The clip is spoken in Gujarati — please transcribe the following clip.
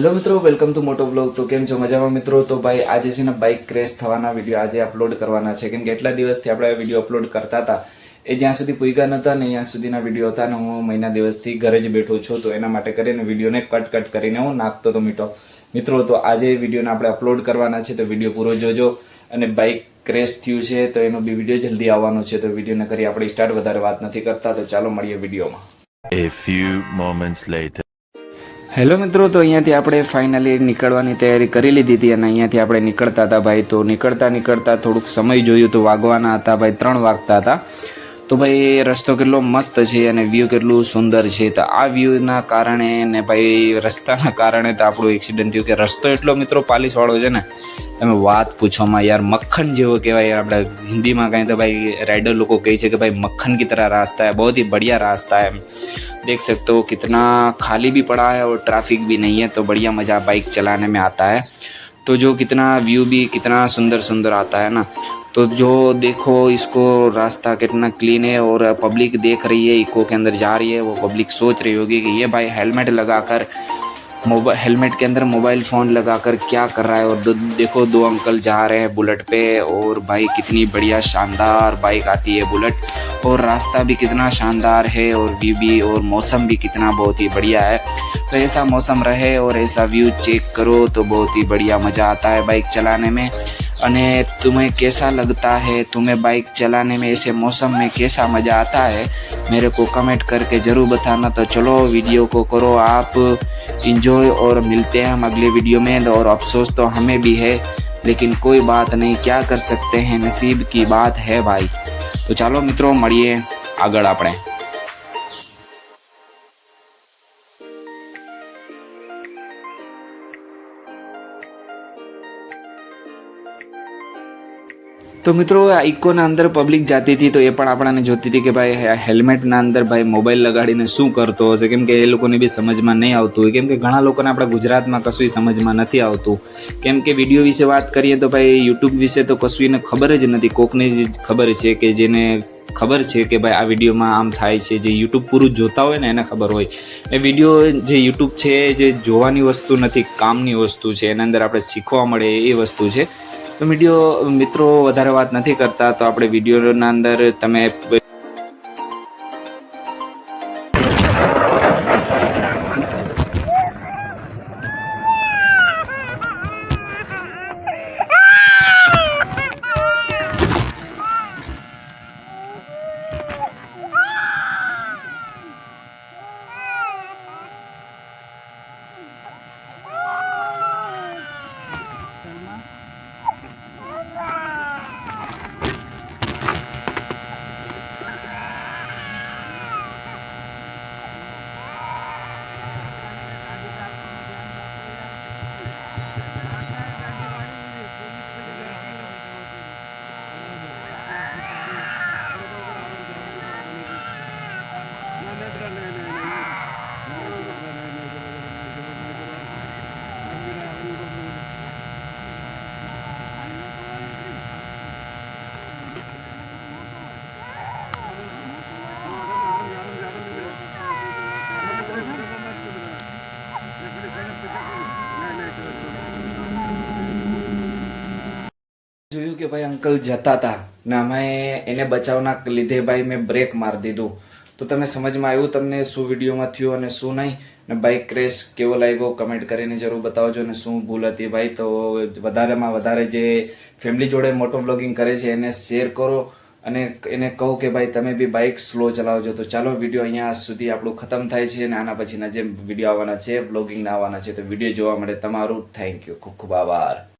હેલો મિત્રો, વેલકમ ટુ મોટો બ્લોગ તો કેમ છો? મજામાં મિત્રો? તો ભાઈ, આજે છે ને બાઇક ક્રેશ થવાના વીડિયો આજે અપલોડ કરવાના છે. કેમ કે એટલા દિવસથી આપણે વીડિયો અપલોડ કરતા હતા. એ જ્યાં સુધી પૂગ્યા નતા ને ત્યાં સુધીના વીડિયો હતા ને હું મહિના દિવસથી ઘરે જ બેઠો છું. તો એના માટે કરીને વિડીયોને કટ કટ કરીને હું નાખતો હતો મીઠો. મિત્રો, તો આજે વિડીયોને આપણે અપલોડ કરવાના છે. તો વીડિયો પૂરો જોજો. અને બાઇક ક્રેશ થયું છે, તો એનો બી વીડિયો જલ્દી આવવાનો છે. તો વિડીયોને કરી આપણે સ્ટાર્ટ વધારે વાત નથી કરતા. તો ચાલો મળીએ વિડીયોમાં A few moments later. Hello મિત્રો, તો અહીંયાથી આપણે ફાઇનલી નીકળવાની તૈયારી કરી લીધી હતી અને અહીંયાથી આપણે નીકળતા હતા ભાઈ. તો નીકળતા નીકળતા થોડુંક સમય જોયું તો વાગવાના હતા ભાઈ, ત્રણ વાગતા હતા. તો ભાઈ રસ્તો કેટલો મસ્ત છે અને વ્યૂ કેટલું સુંદર છે. તો આ વ્યૂના કારણે ને ભાઈ, રસ્તાના કારણે તો આપણું એક્સિડન્ટ થયું કે રસ્તો એટલો મિત્રો પાલીસવાળો છે ને, તમે વાત પૂછોમાં યાર મક્ખન જેવો કહેવાય આપણે હિન્દીમાં કાંઈ તો ભાઈ રાઇડર લોકો કહે છે કે ભાઈ, મક્ખન કી તરહ રાસ્તા હૈ બહુ બઢિયા રાસ્તા હૈ. દેખ सकते हो ખાલી खाली भी पड़ा है और ट्रैफिक भी नहीं है तो बढ़िया मज़ा बाइक चलाने में आता है तो जो कितना व्यू भी कितना सुंदर सुंदर आता है तो जो देखो इसको रास्ता कितना क्लीन है और पब्लिक देख रही है इको के अंदर जा रही है वो पब्लिक सोच रही होगी कि ये भाई हेलमेट लगाकर मोबाइल हेलमेट के अंदर मोबाइल फ़ोन लगाकर क्या कर रहा है? और दो, देखो दो अंकल जा रहे हैं बुलेट पे और भाई कितनी बढ़िया शानदार बाइक आती है बुलेट और रास्ता भी कितना शानदार है और व्यू भी और मौसम भी कितना बहुत ही बढ़िया है। तो ऐसा मौसम रहे और ऐसा व्यू चेक करो तो बहुत ही बढ़िया मज़ा आता है बाइक चलाने में। અને तुम्हें कैसा लगता है तुम्हें बाइक चलाने में ऐसे मौसम में कैसा मज़ा आता है मेरे को कमेंट करके ज़रूर बताना तो चलो वीडियो को करो आप इंजॉय और मिलते हैं हम अगले वीडियो में और अफसोस तो हमें भी है लेकिन कोई बात नहीं क्या कर सकते हैं नसीब की बात है भाई તો ચાલો મિત્રો મળીએ આગળ આપણે તો મિત્રો, આ ઇકોના અંદર પબ્લિક જાતી હતી તો એ પણ આપણાને જોતી હતી કે ભાઈ હેલ્મેટના અંદર ભાઈ મોબાઈલ લગાડીને શું કરતો હશે? કેમ કે એ લોકોને બી સમજમાં નહીં આવતું હોય. કેમ કે ઘણા લોકોને આપણા ગુજરાતમાં કશું સમજમાં નથી આવતું. કેમ કે વીડિયો વિશે વાત કરીએ તો ભાઈ યુટ્યુબ વિશે તો કશું એને ખબર જ નથી. કોકને જ ખબર છે કે જેને ખબર છે કે ભાઈ, આ વિડીયોમાં આમ થાય છે. જે યુટ્યુબ પૂરું જોતા હોય ને એને ખબર હોય. એ વીડિયો જે યુટ્યુબ છે, જે જોવાની વસ્તુ નથી, કામની વસ્તુ છે, એના અંદર આપણે શીખવા મળે એ વસ્તુ છે. તો વીડિયો મિત્રો વધારે વાત નથી કરતા તો આપણે વિડીયોના અંદર તમે જોયું કે ભાઈ અંકલ જતા હતા ને અમે એને બચાવના લીધે ભાઈ મેં બ્રેક મારી દીધું. તો તમે સમજમાં આવ્યું તમને શું વિડીયોમાં થયું અને શું નહીં? ને બાઇક ક્રેશ કેવો લાગ્યો? કમેન્ટ કરીને જરૂર બતાવજો અને શું ભૂલ હતી ભાઈ? તો વધારેમાં વધારે જે ફેમિલી જોડે મોટો બ્લોગિંગ કરે છે, એને શેર કરો અને એને કહો કે ભાઈ તમે બી બાઇક સ્લો ચલાવજો. તો ચાલો વીડિયો અહીંયા સુધી આપણું ખતમ થાય છે અને આના પછીના જે વીડિયો આવવાના છે બ્લોગિંગના આવવાના છે, તો વીડિયો જોવા માટે તમારું થેન્ક યુ ખૂબ ખૂબ આભાર.